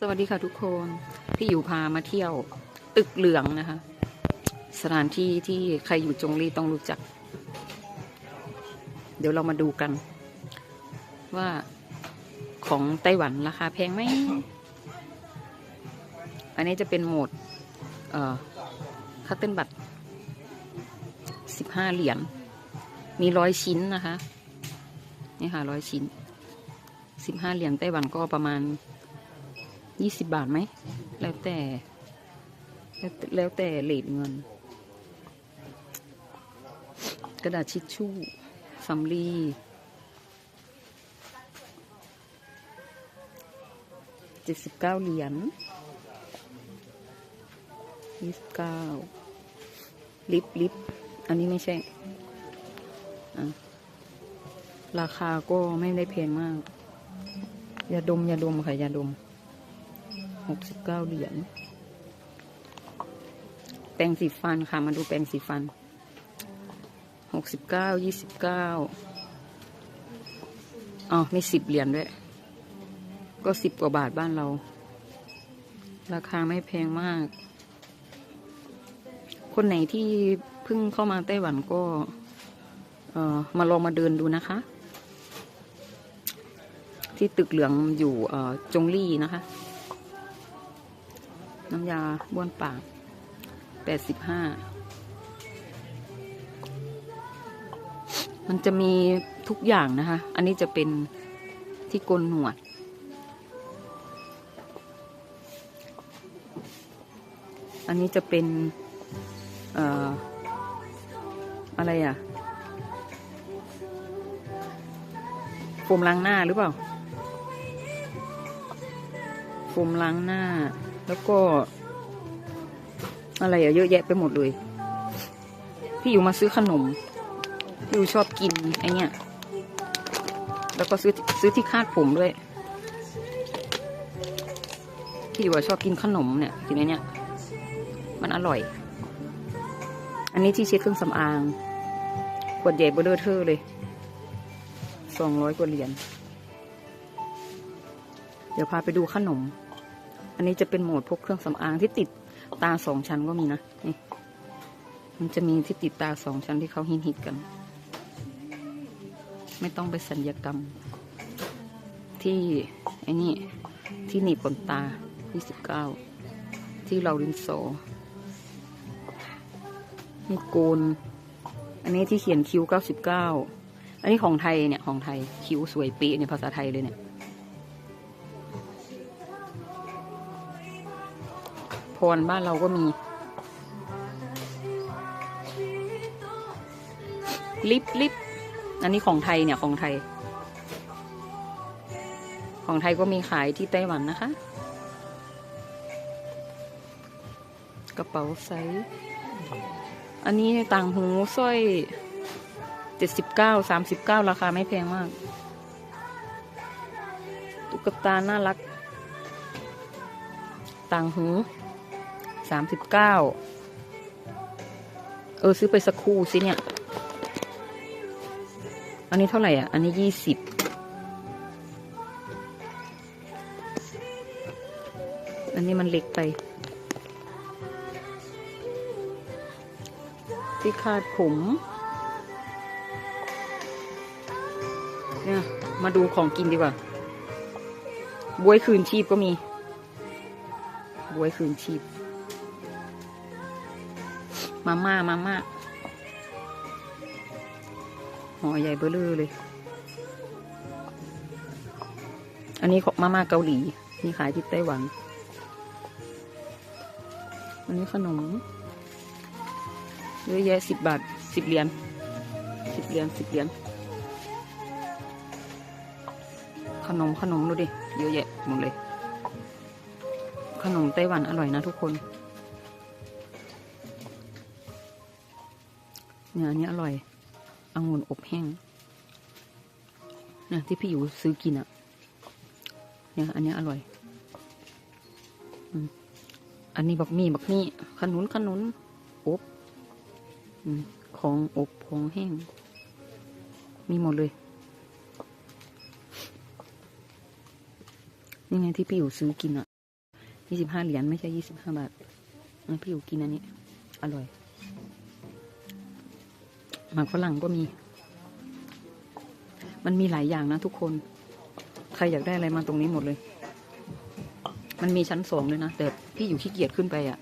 สวัสดีค่ะทุกคนพี่อยู่พามาเที่ยว ตึกเหลืองนะคะ สถานที่ที่ใครอยู่จงรีต้องรู้จัก เดี๋ยวเรามาดูกัน ว่าของไต้หวันราคาแพงไหมอันนี้จะเป็นโหมดคัตเติ้ลบัตสิบห้าเหรียญมีร้อยชิ้นนะคะ นี่ค่ะร้อยชิ้นสิบห้าเหรียญไต้หวันก็ประมาณยี่สิบบาทไหม แล้วแต่ แล้วแต่เลทเงิน กระดาษชิชชู่สำลีเจ็ดสิบเก้าเหรียญยี่สิบเก้าลิปลิปอันนี้ไม่ใช่อะ ราคาก็ไม่ได้แพงมาก ยาดมยาดมค่ะยาดมหกสิบเก้าเหรียญแปรงสีฟันค่ะ มาดูแปรงสีฟันหกสิบเก้ายี่สิบเก้าอ๋อมีสิบเหรียญด้วย ก็สิบกว่าบาทบ้านเรา ราคาไม่แพงมาก คนไหนที่เพิ่งเข้ามาไต้หวันก็ เอ่อ มาลองมาเดินดูนะคะ ที่ตึกเหลืองอยู่จงลี่นะคะ น้ำยาบ้วนปากแปดสิบห้ามันจะมีทุกอย่างนะคะ อันนี้จะเป็นที่โกนหนวด อันนี้จะเป็นเอ่ออะไรอะโฟมล้างหน้าหรือเปล่า ฟมล้างหน้า แล้วก็ อะไรอะเยอะแยะไปหมดเลย พี่อยู่มาซื้อขนม พี่อยู่ชอบกินไอเนี้ยแล้วก็ซื้อซื้อที่คาดผมด้วย พี่อยู่อะชอบกินขนมเนี่ยกินไอเนี้ยมันอร่อย อันนี้ที่เช็ดเครื่องสำอางขวดใหญ่เบเดอร์เทอร์เลยสองร้อยกว่าเหรียญเดี๋ยวพาไปดูขนม อันนี้จะเป็นโหมดพวกเครื่องสำอางที่ติดตาสองชั้นก็มีนะนี่มันจะมีที่ติดตาสองชั้นที่เขาฮิตฮิตๆกัน ไม่ต้องไปสัญญกรรม ที่ไอ้นี่ที่หนีบขนตาที่สิบเก้าที่เราลินโซนี่โกน อันนี้ที่เขียนคิวเก้าสิบเก้าอันนี้ของไทยเนี่ยของไทยคิ้วสวยปีในยภาษาไทยเลยเนี่ย รบ้านเราก็มี ลิปลิปอันนี้ของไทยเนี่ยของไทย ของไทยก็มีขายที่ไต้หวันนะคะ กระเป๋าไซส์อันนี้ต่างหูสร้อยเจ็ดสิบเก้าสามสิบเก้าราคาไม่แพงมาก ตุ๊กตาน่ารัก ต่างหู สามสิบเก้าเออซื้อไปสักคู่สิเนี่ย อันนี้เท่าไหร่อะ อันนี้ยี่สิบอันนี้มันเล็กไป ที่คาดผมเนี่ยมาดูของกินดีกว่าบวยคืนชีพก็มีบวยคืนชีพ มาม่ามาม่าห่อใหญ่เบอเลอเลย อันนี้ของมาม่าเกาหลี มีขายที่ไต้หวัน อันนี้ขนมเยอะแยะสิบบาทสิบเหรียญสิบเหรียญสิบเหรียญขนมขนมดูดิ เยอะแยะหมดเลย ขนมไต้หวันอร่อยนะทุกคน เนี่ยอันนี้อร่อยองุ่นอบแห้งเนี่ยที่พี่อยู่ซื้อกินอะ่ะ เนี่ยอันนี้อร่อยอันนี้บักมี่บักนี่ขนุนขนุนอบอของอบของแห้ง มีหมดเลยนี่ไงที่พี่อยู่ซื้อกินอะยี่สิบห้าเหรียญไม่ใช่ยี่สิบห้าบาทนะพี่อยู่กินอันนี้ อร่อย หมากฝรั่งก็มี มันมีหลายอย่างนะทุกคน ใครอยากได้อะไรมาตรงนี้หมดเลย มันมีชั้นสองเลยนะ แต่พี่อยู่ขี้เกียจขึ้นไปอะ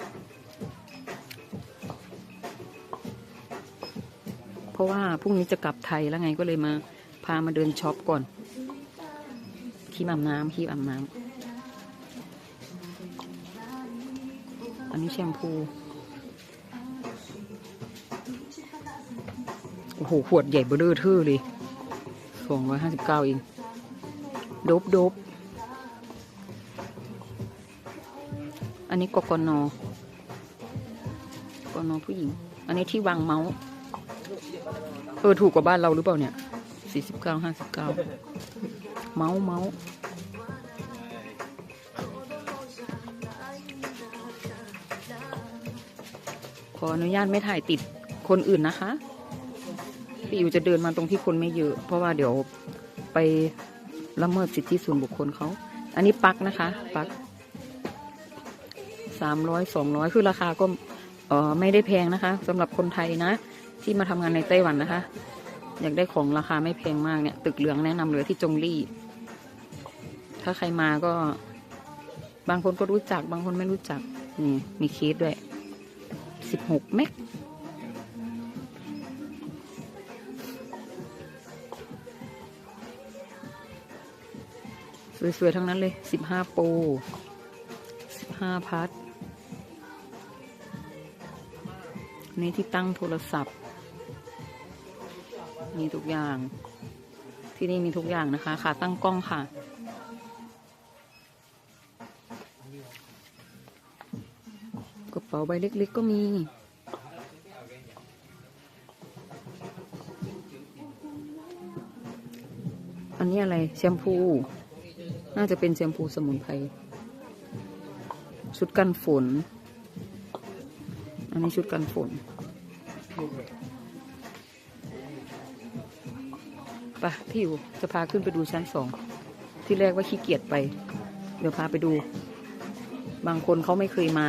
เพราะว่าพรุ่งนี้จะกลับไทยแล้วไงก็เลยมา พามาเดินช็อปก่อน ที่อาบน้ำที่อาบน้ำอันนี้แชมพู อ้โห ขวดใหญ่เบอร์เรอเทอเลยสองร้อยห้าสิบเก้าเองโดบโดบอันนี้กกนกนผู้หญิง อันนี้ที่วางเมาส์ เออ ถูกกว่าบ้านเราหรือเปล่าเนี่ยสี่สิบเก้าห้าสิบเก้าเมาส์เมาส์ขออนุญาตไม่ถ่ายติดคนอื่นนะคะ พี่อิวจะเดินมาตรงที่คนไม่เยอะ เพราะว่าเดี๋ยวไปละเมิดสิทธิส่วนบุคคลเขา อันนี้ปักนะคะปักสามร้อยสองร้อยคือราคาก็เออไม่ได้แพงนะคะสำหรับคนไทยนะ ที่มาทำงานในไต้หวันนะคะ อยากได้ของราคาไม่แพงมากเนี่ย ตึกเหลืองแนะนำเลยที่จงลี่ ถ้าใครมาก็ บางคนก็รู้จัก บางคนไม่รู้จักนี่มีเคสด้วยสิบหกเมก สวยๆ ทั้งนั้นเลยสิบห้าโปรสิบห้าพัดนี่ที่ตั้งโทรศัพท์ มีทุกอย่าง ที่นี่มีทุกอย่างนะคะขาตั้งกล้องค่ะกระเป๋าใบเล็กๆก็มี อันนี้อะไรแชมพู น่าจะเป็นแชมพูสมุนไพร ชุดกันฝน อันนี้ชุดกันฝนไปะพี่อยู่จะพาขึ้นไปดูชั้นสอง ที่แรกว่าขี้เกียจไป เดี๋ยวพาไปดู บางคนเขาไม่เคยมา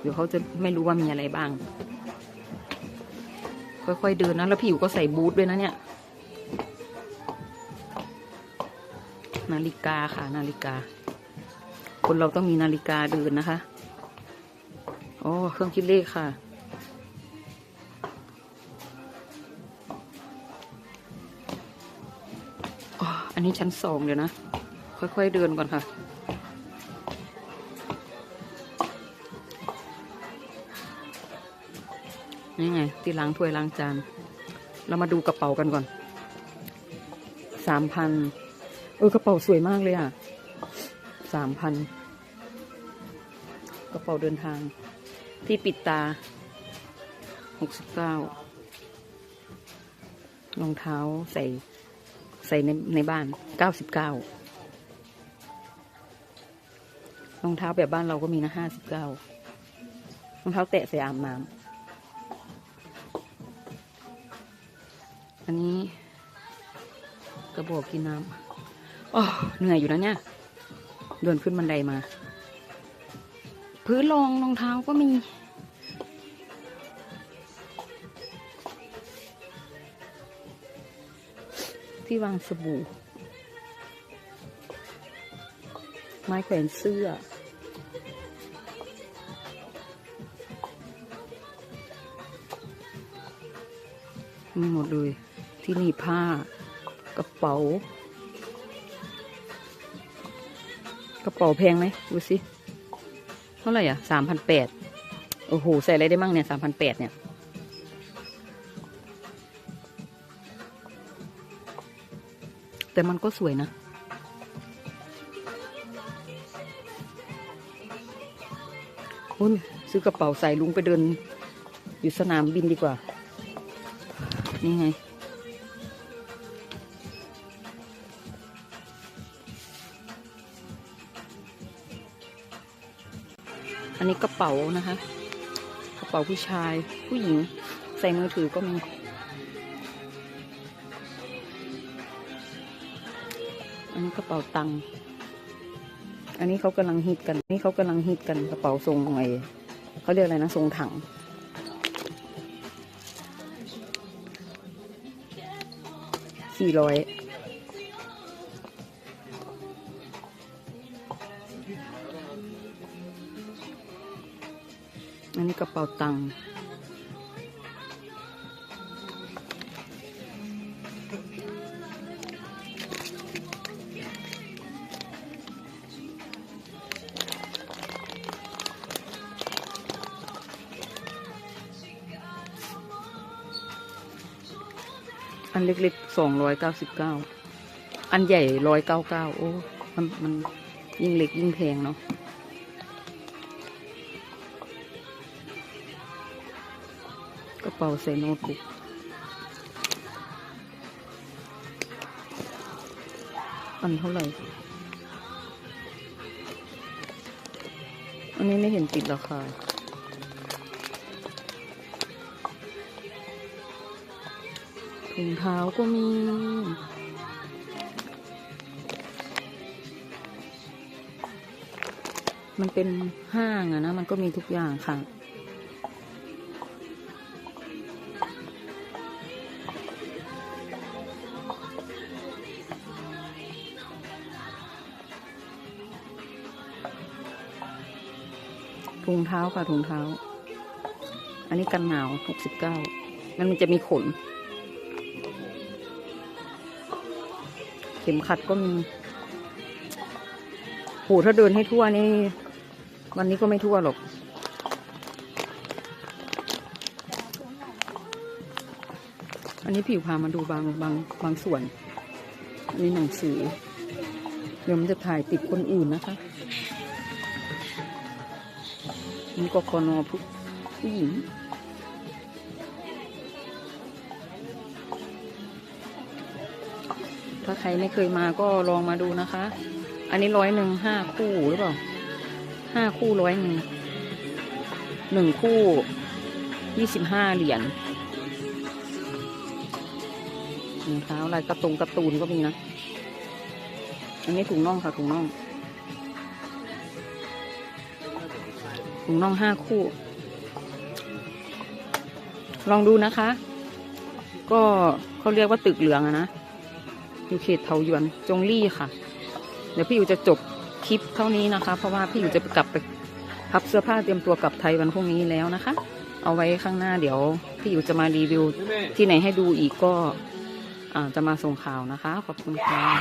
เดี๋ยวเขาจะไม่รู้ว่ามีอะไรบ้าง ค่อยๆเดินนะ แล้วพี่อยู่ก็ใส่บูทด้วยนะเนี่ย นาฬิกาค่ะ นาฬิกา คนเราต้องมีนาฬิกาเดินนะคะโอ้เครื่องคิดเลขค่ะ อันนี้ชั้นสองเดี๋ยวนะ ค่อยๆเดินก่อนค่ะ นี่ไง ที่ล้างถ้วยล้างจาน เรามาดูกระเป๋ากันก่อน สามพัน เออกระเป๋าสวยมากเลยอะสามพันกระเป๋าเดินทาง ที่ปิดตาหกสิบเก้ารองเท้าใส่ใส่ในในบ้านเก้าสิบเก้ารองเท้าแบบบ้านเราก็มีนะห้าสิบเก้ารองเท้าแตะใส่อาบน้ำอันนี้กระบอกกินน้ำ อ๋อเหนื่อยอยู่นะเนี่ยเดินขึ้นบันไดมา พื้นรองรองเท้าก็มี ที่วางสบู่ ไม้แขวนเสื้อมีหมดเลย ที่นี่ผ้ากระเป๋า กระเป๋าแพงไหมดูสิ เท่าไหร่อะสามพันแปดโอ้โห ใส่อะไรได้มั่งเนี่ยสามพันแปดเนี่ย แต่มันก็สวยนะอุ้ยซื้อกระเป๋าใส่ลุงไปเดิน อยู่สนามบินดีกว่า นี่ไง อันนี้กระเป๋านะคะ กระเป๋าผู้ชาย ผู้หญิง ใส่มือถือก็มี อันนี้กระเป๋าตังค์ อันนี้เขากำลังฮิตกัน นี่เขากำลังฮิตกันกระเป๋าทรงไอเขาเรียกอะไรนะทรงถังสี่ร้อย เป๋าตังค์อันเล็กๆสองร้อยเก้าสิบเก้า อันใหญ่ร้อยเก้าเก้า โอ้ มันมันยิ่งเล็กยิ่งแพงเนาะ เป๋าใส่โน้ตบุ๊กอันเท่าไหร่ อันนี้ไม่เห็นติดราคาถุงเท้าก็มีมันเป็นห้างอะนะ มันก็มีทุกอย่างค่ะ ถุงเท้าค่ะถุงเท้า อันนี้กันหนาวหกสิบเก้ามันจะมีขน เข็มขัดก็มีโหถ้าเดินให้ทั่วนี่ วันนี้ก็ไม่ทั่วหรอก อันนี้ผิวพามาดูบางบางบางส่วน อันนี้หนังสือ เดี๋ยวมันจะถ่ายติดคนอื่นนะคะ นี่ก็คอนอผู้ผู้หญิงถ้าใครไม่เคยมาก็ลองมาดูนะคะ อันนี้ร้อยหนึ่งห้าคู่หรือเปล่าห้าคู่ร้อยหนึ่งหนึ่งคู่ยี่สิบห้าเหรียญรองเท้าลายกระตรงกร์ตูนก็มีนะ อันนี้ถุงน่องค่ะถุงน่อง ถุงน่องห้าคู่ ลองดูนะคะ ก็เขาเรียกว่าตึกเหลืองอะนะอยู่เขตเทาหยวนจงลี่ค่ะ เดี๋ยวพี่อยู่จะจบคลิปเท่านี้นะคะ เพราะว่าพี่อยู่จะกลับไปพับเสื้อผ้าเตรียมตัวกลับไทยวันพรุ่งนี้แล้วนะคะ เอาไว้ข้างหน้าเดี๋ยวพี่อยู่จะมารีวิวที่ไหนให้ดูอีกก็จะมาส่งข่าวนะคะ ขอบคุณค่ะ